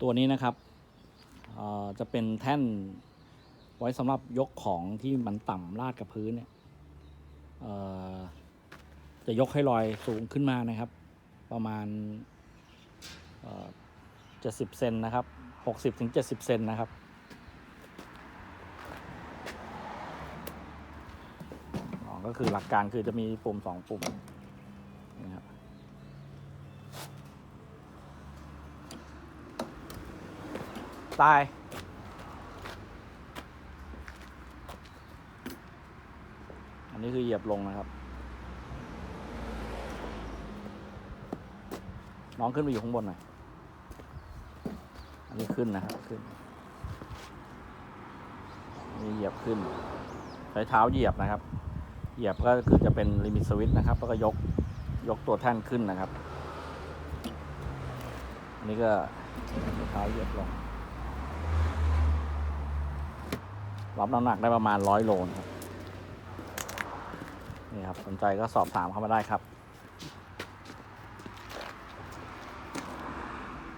ตัวนี้นะครับจะเป็นแท่นไว้สำหรับยกของที่มันต่ำลาดกับพื้นเนี่ยจะยกให้ลอยสูงขึ้นมานะครับ ประมาณเจ็ดสิบเซนนะครับหกสิบถึงเจ็ดสิบเซนนะครับ ก็คือหลักการคือจะมีปุ่มสองปุ่มนี่ครับ ตาย อันนี้คือเหยียบลงนะครับ น้องขึ้นไปอยู่ข้างบนหน่อย อันนี้ขึ้นนะครับ ขึ้นนนี่เหยียบขึ้น ใช้เท้าเหยียบนะครับ เหยียบก็คือจะเป็นลิมิตสวิตช์นะครับ แล้วก็ยก ยกตัวแท่นขึ้นนะครับ อันนี้ก็เท้าเหยียบลง รับน้ำหนักได้ประมาณร้อยโลนะครับนี่ครับสนใจก็สอบถามเข้ามาได้ครับ